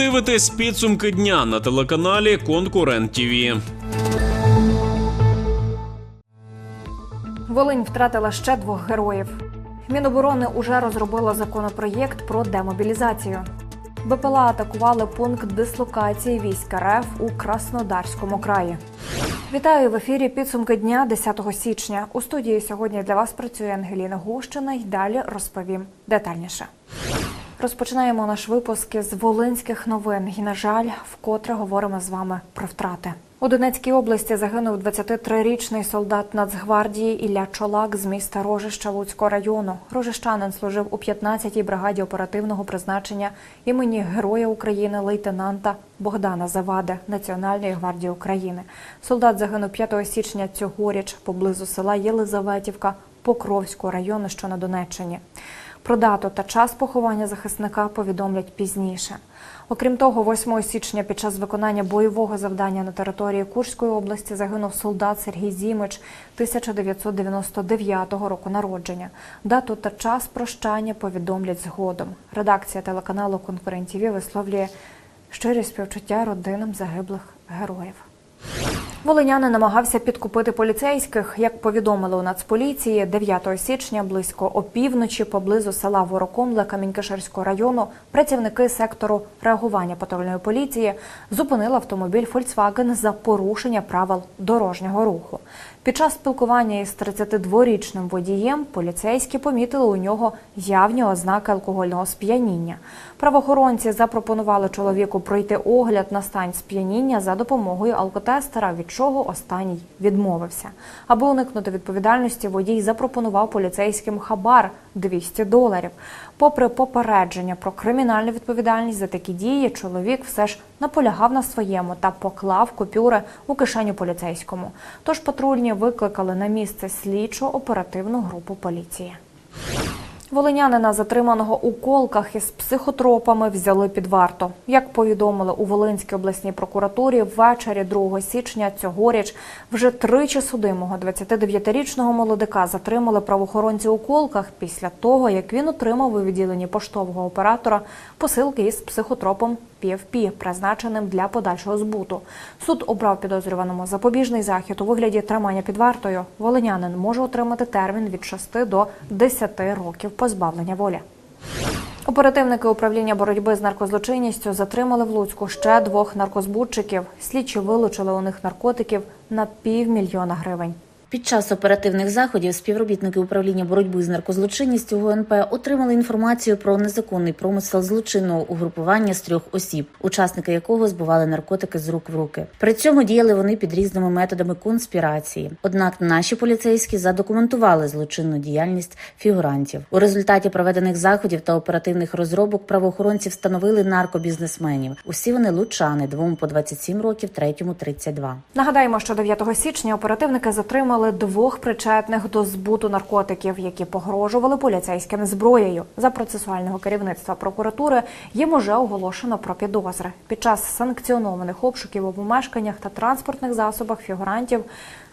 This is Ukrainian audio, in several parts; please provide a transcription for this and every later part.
дивитесь підсумки дня на телеканалі Конкурент ТІВІ. Волинь втратила ще двох героїв. Міноборони уже розробило законопроєкт про демобілізацію. БПЛА атакували пункт дислокації військ РФ у Краснодарському краї. Вітаю в ефірі підсумки дня 10 січня. У студії сьогодні для вас працює Ангеліна Гущина і далі розповім детальніше. Розпочинаємо наш випуск із волинських новин. І, на жаль, вкотре говоримо з вами про втрати. У Донецькій області загинув 23-річний солдат Нацгвардії Ілля Чолак з міста Рожища Луцького району. Рожищанин служив у 15-й бригаді оперативного призначення імені Героя України лейтенанта Богдана Завади Національної гвардії України. Солдат загинув 5 січня цьогоріч поблизу села Єлизаветівка Покровського району, що на Донеччині. Про дату та час поховання захисника повідомлять пізніше. Окрім того, 8 січня під час виконання бойового завдання на території Курської області загинув солдат Сергій Зімич 1999 року народження. Дату та час прощання повідомлять згодом. Редакція телеканалу Конкурент ТІВІ висловлює щирі співчуття родинам загиблих героїв. Волинянин намагався підкупити поліцейських. Як повідомили у Нацполіції, 9 січня близько опівночі поблизу села Ворокомле Камінькишерського району працівники сектору реагування патрульної поліції зупинили автомобіль Volkswagen за порушення правил дорожнього руху. Під час спілкування із 32-річним водієм поліцейські помітили у нього явні ознаки алкогольного сп'яніння. Правоохоронці запропонували чоловіку пройти огляд на стан сп'яніння за допомогою алкотестера, від чого останній відмовився. Аби уникнути відповідальності, водій запропонував поліцейським хабар 200 доларів. Попри попередження про кримінальну відповідальність за такі дії, чоловік все ж наполягав на своєму та поклав купюри у кишеню поліцейському. Тож патрульні викликали на місце слідчо оперативну групу поліції. Волинянина, затриманого у колках із психотропами, взяли під варту. Як повідомили у Волинській обласній прокуратурі, ввечері 2 січня цьогоріч вже тричі судимого 29-річного молодика затримали правоохоронці у колках після того, як він отримав у відділенні поштового оператора посилки із психотропом PFP, призначеним для подальшого збуту. Суд обрав підозрюваному запобіжний захід у вигляді тримання під вартою. Волинянин може отримати термін від 6 до 10 років позбавлення волі. Оперативники управління боротьби з наркозлочинністю затримали в Луцьку ще двох наркозбутчиків. Слідчі вилучили у них наркотиків на півмільйона гривень. Під час оперативних заходів співробітники управління боротьби з наркозлочинністю ГУНП отримали інформацію про незаконний промисел злочинного угрупування з трьох осіб, учасники якого збували наркотики з рук в руки. При цьому діяли вони під різними методами конспірації. Однак наші поліцейські задокументували злочинну діяльність фігурантів. У результаті проведених заходів та оперативних розробок правоохоронці встановили наркобізнесменів. Усі вони лучани, двом по 27 років, третьому 32. Нагадаємо, що 9 січня оперативники затримали двох причетних до збуту наркотиків, які погрожували поліцейським зброєю. За процесуального керівництва прокуратури їм уже оголошено про підозри. Під час санкціонованих обшуків у помешканнях та транспортних засобах фігурантів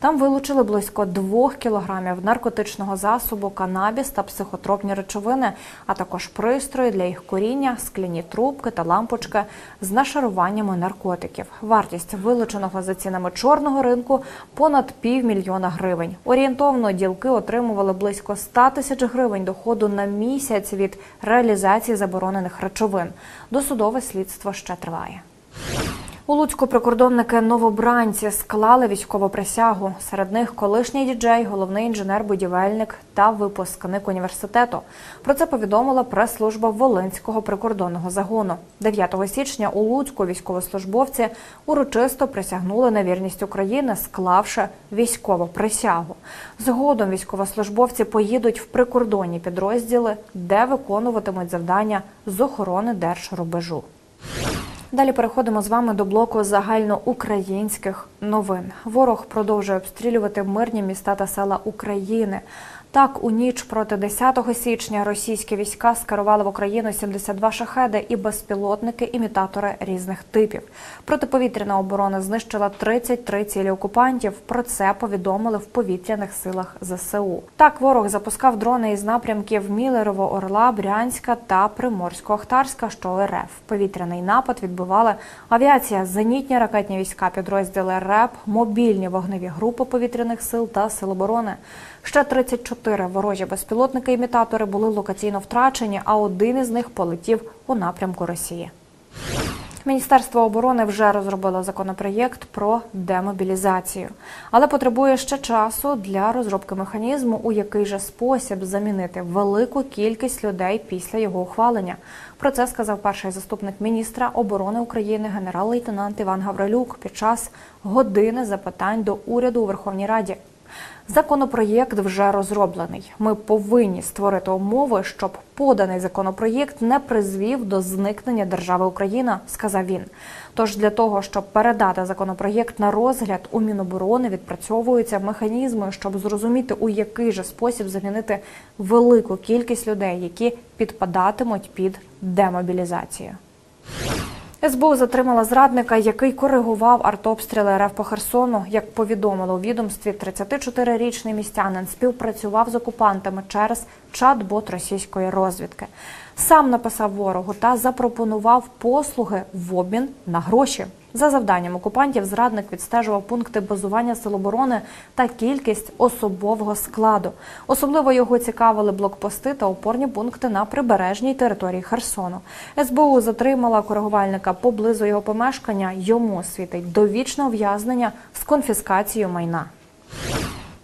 там вилучили близько двох кілограмів наркотичного засобу, канабіс та психотропні речовини, а також пристрої для їх коріння, скляні трубки та лампочки з нашаруваннями наркотиків. Вартість вилученого за цінами чорного ринку понад півмільйона гривень. Орієнтовно ділки отримували близько 100 тисяч гривень доходу на місяць від реалізації заборонених речовин. Досудове слідство ще триває. У Луцьку прикордонники новобранці склали військову присягу. Серед них колишній діджей, головний інженер-будівельник та випускник університету. Про це повідомила прес-служба Волинського прикордонного загону. 9 січня у Луцьку військовослужбовці урочисто присягнули на вірність України, склавши військову присягу. Згодом військовослужбовці поїдуть в прикордонні підрозділи, де виконуватимуть завдання з охорони держрубежу. Далі переходимо з вами до блоку загальноукраїнських новин. Ворог продовжує обстрілювати мирні міста та села України. Так, у ніч проти 10 січня російські війська скерували в Україну 72 шахеди і безпілотники-імітатори різних типів. Протиповітряна оборона знищила 33 цілі окупантів. Про це повідомили в повітряних силах ЗСУ. Так, ворог запускав дрони із напрямків Мілерово, Орла, Брянська та Приморсько-Ахтарська, що РФ. Повітряний напад відбивали авіація, зенітні ракетні війська, підрозділи РЕП, мобільні вогневі групи повітряних сил та сил оборони. Ще 34 ворожі безпілотники-імітатори були локаційно втрачені, а один із них полетів у напрямку Росії. Міністерство оборони вже розробило законопроєкт про демобілізацію, але потребує ще часу для розробки механізму, у який же спосіб замінити велику кількість людей після його ухвалення. Про це сказав перший заступник міністра оборони України генерал-лейтенант Іван Гаврилюк під час години запитань до уряду у Верховній Раді. Законопроєкт вже розроблений. Ми повинні створити умови, щоб поданий законопроєкт не призвів до зникнення держави Україна, сказав він. Тож для того, щоб передати законопроєкт на розгляд, у Міноборони відпрацьовуються механізми, щоб зрозуміти, у який же спосіб замінити велику кількість людей, які підпадатимуть під демобілізацію. СБУ затримала зрадника, який коригував артобстріли РФ по Херсону. Як повідомило у відомстві, 34-річний містянин співпрацював з окупантами через чат-бот російської розвідки. Сам написав ворогу та запропонував послуги в обмін на гроші. За завданням окупантів зрадник відстежував пункти базування сил оборони та кількість особового складу. Особливо його цікавили блокпости та опорні пункти на прибережній території Херсону. СБУ затримала коригувальника поблизу його помешкання. Йому світить довічне ув'язнення з конфіскацією майна.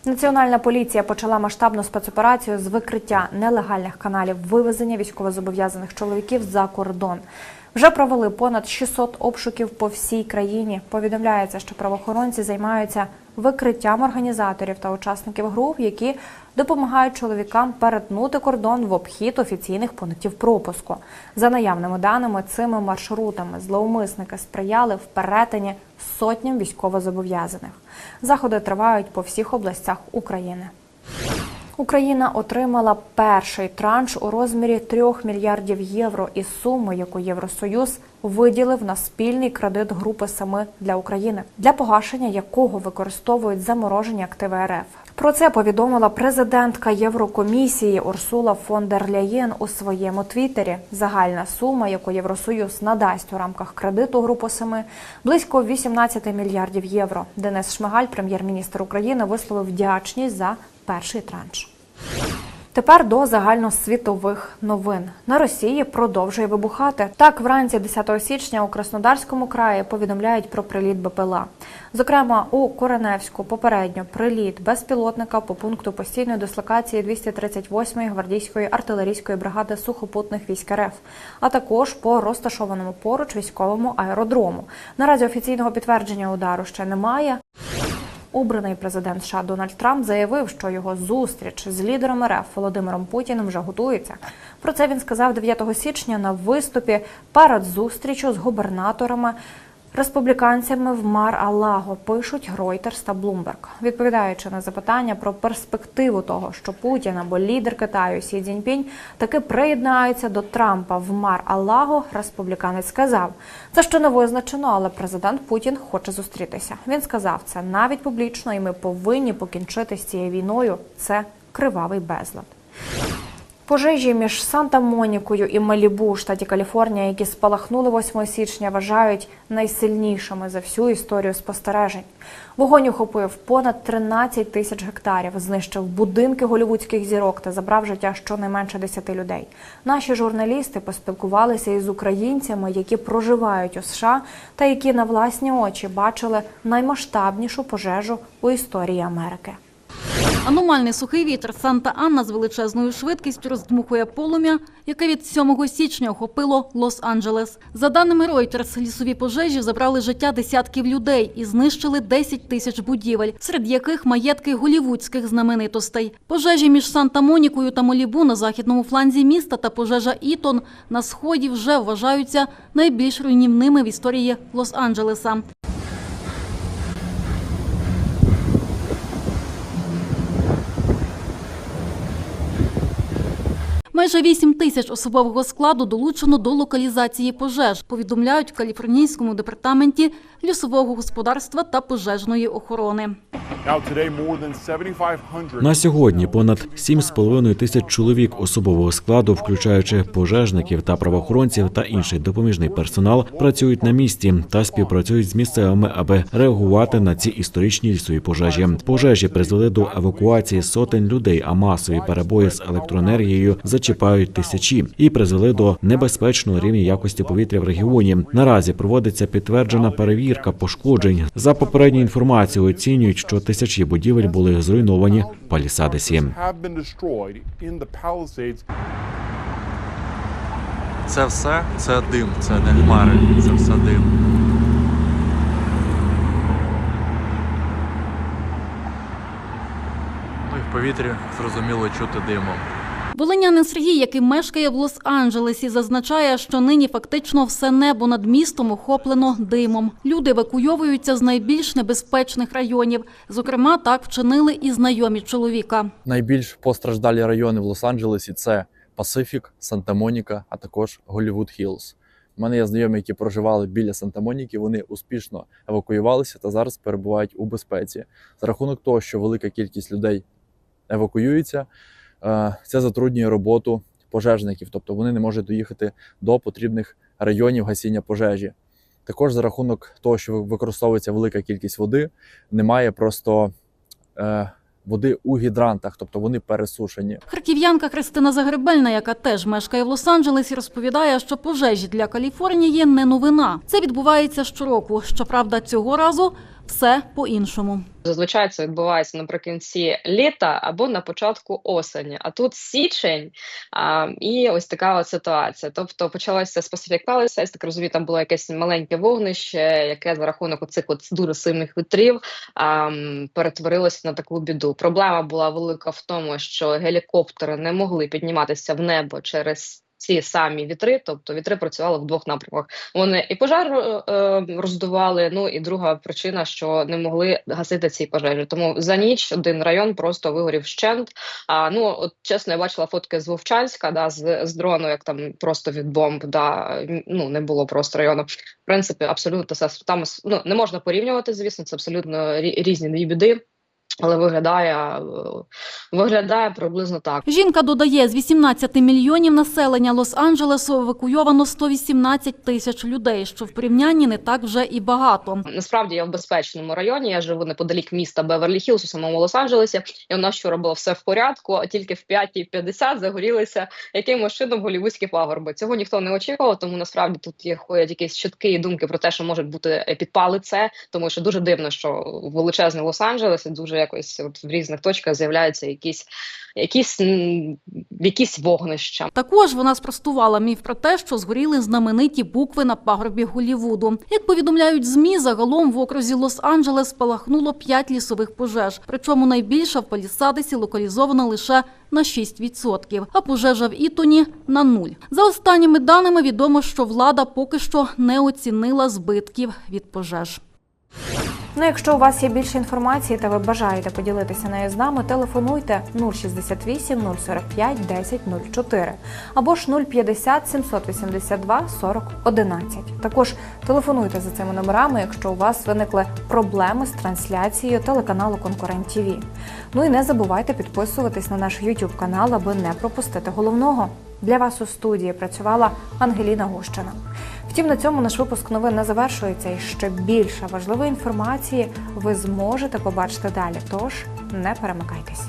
Національна поліція почала масштабну спецоперацію з викриття нелегальних каналів вивезення військовозобов'язаних чоловіків за кордон. Вже провели понад 600 обшуків по всій країні. Повідомляється, що правоохоронці займаються викриттям організаторів та учасників груп, які допомагають чоловікам перетнути кордон в обхід офіційних пунктів пропуску. За наявними даними, цими маршрутами зловмисники сприяли в перетині сотням військовозобов'язаних. Заходи тривають по всіх областях України. Україна отримала перший транш у розмірі 3 мільярдів євро із суми, яку Євросоюз виділив на спільний кредит групи семи для України, для погашення якого використовують заморожені активи РФ. Про це повідомила президентка Єврокомісії Урсула фон дер Ляєн у своєму твіттері. Загальна сума, яку Євросоюз надасть у рамках кредиту групи семи, близько 18 мільярдів євро. Денис Шмигаль, прем'єр-міністр України, висловив вдячність за перший транш. Тепер до загальносвітових новин на Росії продовжує вибухати. Так, вранці 10 січня у Краснодарському краї повідомляють про приліт БПЛА. Зокрема, у Кореневську попередньо приліт безпілотника по пункту постійної дислокації 238-ї гвардійської артилерійської бригади сухопутних військ РФ, а також по розташованому поруч військовому аеродрому. Наразі офіційного підтвердження удару ще немає. Обраний президент США Дональд Трамп заявив, що його зустріч з лідером РФ Володимиром Путіним вже готується. Про це він сказав 9 січня на виступі перед зустрічю з губернаторами. Республіканцями в Мар-Алаго пишуть Reuters та Bloomberg. Відповідаючи на запитання про перспективу того, що Путін або лідер Китаю Сі Цзіньпінь таки приєднаються до Трампа в Мар-Алаго, республіканець сказав, це ще не визначено, але президент Путін хоче зустрітися. Він сказав це навіть публічно, і ми повинні покінчити з цією війною. Це кривавий безлад. Пожежі між Санта-Монікою і Малібу штаті Каліфорнія, які спалахнули 8 січня, вважають найсильнішими за всю історію спостережень. Вогонь охопив понад 13 тисяч гектарів, знищив будинки голівудських зірок та забрав життя щонайменше 10 людей. Наші журналісти поспілкувалися із українцями, які проживають у США та які на власні очі бачили наймасштабнішу пожежу у історії Америки. Аномальний сухий вітер Санта-Анна з величезною швидкістю роздмухує полум'я, яке від 7 січня охопило Лос-Анджелес. За даними Reuters, лісові пожежі забрали життя десятків людей і знищили 10 тисяч будівель, серед яких маєтки голівудських знаменитостей. Пожежі між Санта-Монікою та Молібу на західному фланзі міста та пожежа Ітон на сході вже вважаються найбільш руйнівними в історії Лос-Анджелеса. Майже 8 тисяч особового складу долучено до локалізації пожеж, повідомляють в Каліфорнійському департаменті лісового господарства та пожежної охорони. Now today, more than 7,500 На сьогодні понад 7,5 тисяч чоловік особового складу, включаючи пожежників та правоохоронців та інший допоміжний персонал, працюють на місці та співпрацюють з місцевими, аби реагувати на ці історичні лісові пожежі. Пожежі призвели до евакуації сотень людей, а масові перебої з електроенергією зачіпають тисячі і призвели до небезпечного рівня якості повітря в регіоні. Наразі проводиться підтверджена перевірка пошкоджень. За попередньою інформацією оцінюють, що тисячі будівель були зруйновані the Palisades. Це все це дим, це не хмари, це все дим. Ну і в повітрі зрозуміло чути димом. Волинянин Сергій, який мешкає в Лос-Анджелесі, зазначає, що нині фактично все небо над містом охоплено димом. Люди евакуйовуються з найбільш небезпечних районів. Зокрема, так вчинили і знайомі чоловіка. Найбільш постраждалі райони в Лос-Анджелесі це Пасифік, Санта-Моніка, а також Голлівуд Хіллз. У мене є знайомі, які проживали біля Санта-Моніки. Вони успішно евакуювалися та зараз перебувають у безпеці. За рахунок того, що велика кількість людей евакуюється, це затруднює роботу пожежників, тобто вони не можуть доїхати до потрібних районів гасіння пожежі. Також за рахунок того, що використовується велика кількість води, немає просто е, води у гідрантах, тобто вони пересушені. Харків'янка Христина Загребельна, яка теж мешкає в Лос-Анджелесі, розповідає, що пожежі для Каліфорнії не новина. Це відбувається щороку. Щоправда, цього разу все по-іншому. Зазвичай це відбувається наприкінці літа або на початку осені. А тут січень, а, і ось така от ситуація. Тобто почалося з Palisades, так розумію, там було якесь маленьке вогнище, яке за рахунок оцих от дуже сильних вітрів а, перетворилося на таку біду. Проблема була велика в тому, що гелікоптери не могли підніматися в небо через. Ці самі вітри, тобто вітри працювали в двох напрямках. Вони і пожар е, е, роздували. Ну і друга причина, що не могли гасити ці пожежі. Тому за ніч один район просто вигорів вщент. А ну от чесно, я бачила фотки з Вовчанська, да, з, з дрону, як там просто від бомб, да ну не було просто району. В принципі, абсолютно все там ну не можна порівнювати. Звісно, це абсолютно різні біди. Але виглядає, е, виглядає приблизно так. Жінка додає, з 18 мільйонів населення Лос-Анджелесу евакуйовано 118 тисяч людей, що в порівнянні не так вже і багато. Насправді я в безпечному районі. Я живу неподалік міста Беверлі Хіллз у самому Лос-Анджелесі. І у нас вчора було все в порядку, а тільки в 5.50 загорілися якимось чином голівудські пагорби. Цього ніхто не очікував, тому насправді тут є ходять якісь чутки і думки про те, що можуть бути підпали це, тому що дуже дивно, що величезний Лос-Анджелес дуже якось от в різних точках з'являються якісь якісь якісь вогнища. Також вона спростувала міф про те, що згоріли знамениті букви на пагорбі Голлівуду. Як повідомляють змі, загалом в окрузі Лос-Анджелес спалахнуло 5 лісових пожеж. Причому найбільша в Палісадесі локалізована лише на 6%, а пожежа в Ітоні на нуль. За останніми даними відомо, що влада поки що не оцінила збитків від пожеж. Ну, якщо у вас є більше інформації та ви бажаєте поділитися нею з нами, телефонуйте 068 045 10 04 або ж 050 782 40 11. Також телефонуйте за цими номерами, якщо у вас виникли проблеми з трансляцією телеканалу Конкурент ТІВІ. Ну і не забувайте підписуватись на наш YouTube канал, аби не пропустити головного. Для вас у студії працювала Ангеліна Гущина. Втім, на цьому наш випуск новин не завершується, і ще більше важливої інформації ви зможете побачити далі. Тож не перемикайтесь.